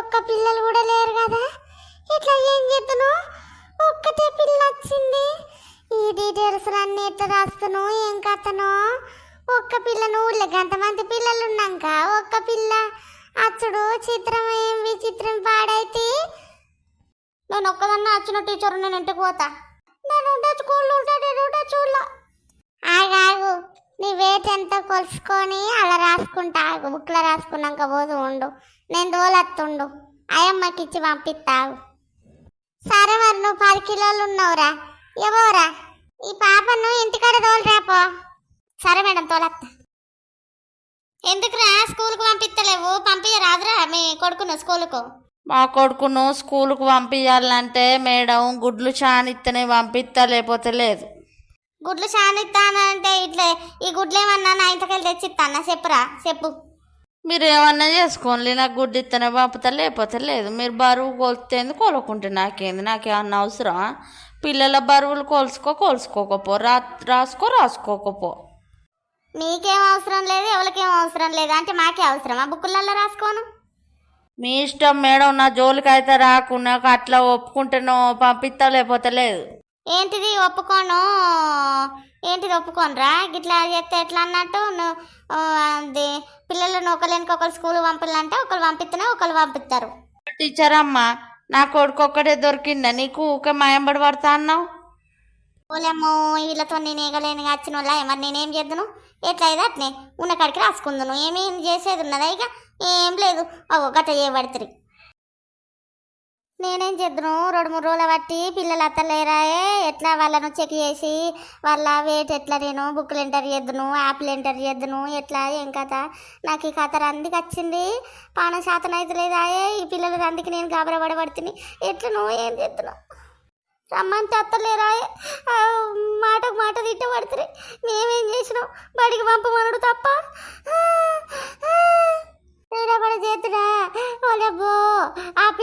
ఒక్క పిల్లలు కూడా లేరు కదా. ఇట్లా ఏం చేద్దును ఒక్కటే పిల్ల వచ్చింది ఈ డీటెయిల్స్ అన్నీ ఎట్లా రాస్తును ఏం కథను? ఒక్క పిల్లను ఊళ్ళకి అంతమంది పిల్లలు ఉన్నాక ఒక్క పిల్ల. అచ్చుడు చిత్రం ఏం విచిత్రం పాడైతే? నేను ఒక్కదన్నా వచ్చిన టీచర్ నేను ఇంటికి పోతా. నేను ఉంటే స్కూల్లో ఆగు ఆగు. నీ వెయిట్ ఎంత కొలుసుకొని అలా రాసుకుంటా బుక్లో రాసుకున్నాక పోదు ఉండు. నేను దోలత్తుండు. అయ్యమ్మకి ఇచ్చి పంపిస్తావు సరే మరి నువ్వు పది కిలోలు ఉన్నావురా. ఎవరా ఈ పాపను ఇంటికాడ తోలురాపో సరే మేడం తోలత్తా. ఎందుకురా స్కూల్కి పంపిస్తలేవు పంపించరాదురా మీ కొడుకును స్కూల్కు. మా కొడుకును స్కూల్కు పంపించాలంటే మేడం గుడ్లు చానిత్తనే పంపిస్తా లేకపోతే లేదు. గుడ్లు చానిస్తానంటే ఇట్లా ఈ గుడ్లు ఏమన్నా నా ఇంటికెళ్ళి తెచ్చిస్తానా చెప్పురా చెప్పు. మీరు ఏమన్నా చేసుకోండి నాకు గుడ్డు ఇత్తనే పంపుతా లేకపోతే లేదు. మీరు బరువు కొలితేంది కొలుకుంటే నాకేంది? నాకేమన్నా అవసరమా? పిల్లల బరువులు కొలుసుకో కొలుసుకోకపో. రా రాసుకో రాసుకోకపో. మీకేం అవసరం లేదు ఎవరికేం అవసరం లేదు. అంటే మాకే అవసరమా? బుక్కులలో రాసుకోను? మీ ఇష్టం మేడం నా జోలికి అయితే రాకు. నాకు అట్లా ఒప్పుకుంటేనో పంపిస్తా లేకపోతే లేదు. ఏంటిది ఒప్పుకోను? ఏంటిది ఒప్పుకోనరా? గిట్లా చేస్తే ఎట్లా అన్నట్టు అది పిల్లలను ఒకరికి ఒకరు స్కూల్ పంపాలంటే ఒకరు పంపిస్తేనే ఒకరు పంపిస్తారు టీచర్ అమ్మ నా కొడుకు ఒక్కడే దొరికిందా నీకు ఊకే మాయంబడి పడతా అన్నావు? ఓలేమ్మో వీళ్ళతో నేను ఏగలేని వచ్చిన వాళ్ళ మరి నేనేం చేద్దును? ఎట్లా అయితే అట్నే? ఉన్న కాడికి రాసుకుందును. ఏమేం చేసేది ఉన్నదా ఇక? ఏం లేదు. అగో గట్ట చేయబడుతుంది నేనేం చేద్దును? రెండు మూడు రోజులు బట్టి పిల్లలు అత్తలేరాయే ఎట్లా వాళ్ళను చెక్ చేసి వాళ్ళ వెయిట్ ఎట్లా నేను? బుక్లు ఎంటర్ చేద్దును? యాప్లు ఎంటర్ చేద్దును? ఎట్లా? ఏం కథ? నాకు ఈ కథ రందికి వచ్చింది. పాన శాతం అయితే లేదాయే ఈ పిల్లలు రందికి నేను గాబరపడబడుతుంది నువ్వు ఏం చేద్దును? రమ్మంటే అత్తలేరాయే మాటకు మాట తిట్టబడుతుంది మేమేం చేసినాం? బడికి పంపమనడు తప్ప.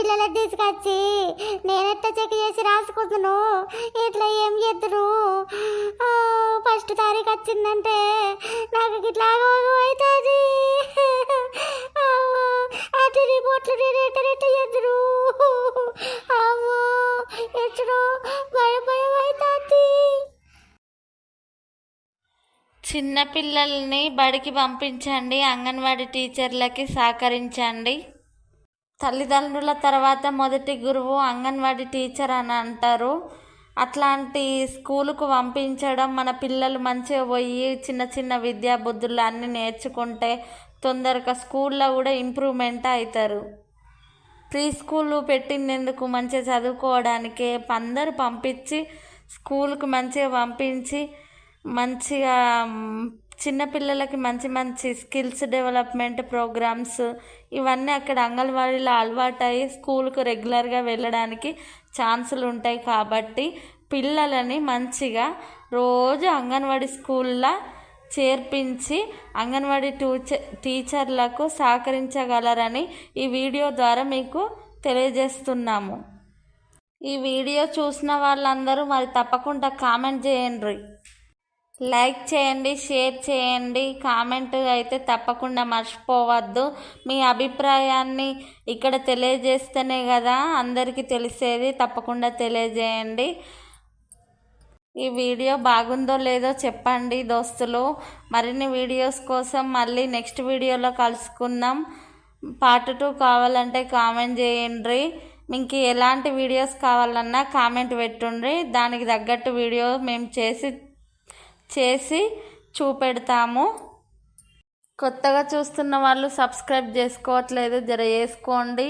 పిల్లలకు తీసుకొచ్చి నేనెట్ట చెక్ చేసి రాసుకుంటును? ఇట్లా ఏం చేద్దును ఫస్ట్ తారీఖు వచ్చిందంటే నాకు ఇట్లా అవుతుంది. అటు రిపోర్ట్లు నేను ఎట్ట ఎట్ట చేద్దును అవ్వో ఎట్టుడు భయం భయం అవుతుంది. చిన్న పిల్లల్ని బడికి పంపించండి అంగన్వాడీ టీచర్లకి సహకరించండి. తల్లిదండ్రుల తర్వాత మొదటి గురువు అంగన్వాడీ టీచర్ అని అంటారు. అట్లాంటి స్కూలుకు పంపించడం మన పిల్లలు మంచిగా పోయి చిన్న చిన్న విద్యా బుద్ధులు అన్నీ నేర్చుకుంటే తొందరగా స్కూల్లో కూడా ఇంప్రూవ్మెంట్ అవుతారు ప్రీ స్కూల్ పెట్టినందుకు మంచిగా చదువుకోవడానికి అందరూ పంపించి స్కూల్కి మంచిగా పంపించి మంచిగా చిన్నపిల్లలకి మంచి మంచి స్కిల్స్ డెవలప్మెంట్ ప్రోగ్రామ్స్ ఇవన్నీ అక్కడ అంగన్వాడీలో అలవాటయ్యి స్కూల్కు రెగ్యులర్గా వెళ్ళడానికి ఛాన్సులు ఉంటాయి కాబట్టి పిల్లలని మంచిగా రోజు అంగన్వాడీ స్కూల్లో చేర్పించి అంగన్వాడీ టూచర్ టీచర్లకు సహకరించగలరని ఈ వీడియో ద్వారా మీకు తెలియజేస్తున్నాము. ఈ వీడియో చూసిన వాళ్ళందరూ మరి తప్పకుండా కామెంట్ చేయండి. లైక్ చేయండి షేర్ చేయండి. కామెంట్ అయితే తప్పకుండా మర్చిపోవద్దు. మీ అభిప్రాయాన్ని ఇక్కడ తెలియజేస్తేనే కదా అందరికీ తెలిసేది. తప్పకుండా తెలియజేయండి. ఈ వీడియో బాగుందో లేదో చెప్పండి దోస్తులు. మరిన్ని వీడియోస్ కోసం మళ్ళీ నెక్స్ట్ వీడియోలో కలుసుకుందాం. పార్ట్ టూ కావాలంటే కామెంట్ చేయండి. మీకు ఎలాంటి వీడియోస్ కావాలన్నా కామెంట్ పెట్టుండ్రి దానికి తగ్గట్టు వీడియో మేము చేసి చేసి చూపెడతాము. కొత్తగా చూస్తున్న వాళ్ళు సబ్స్క్రైబ్ చేసుకోవట్లేదు జర చేసుకోండి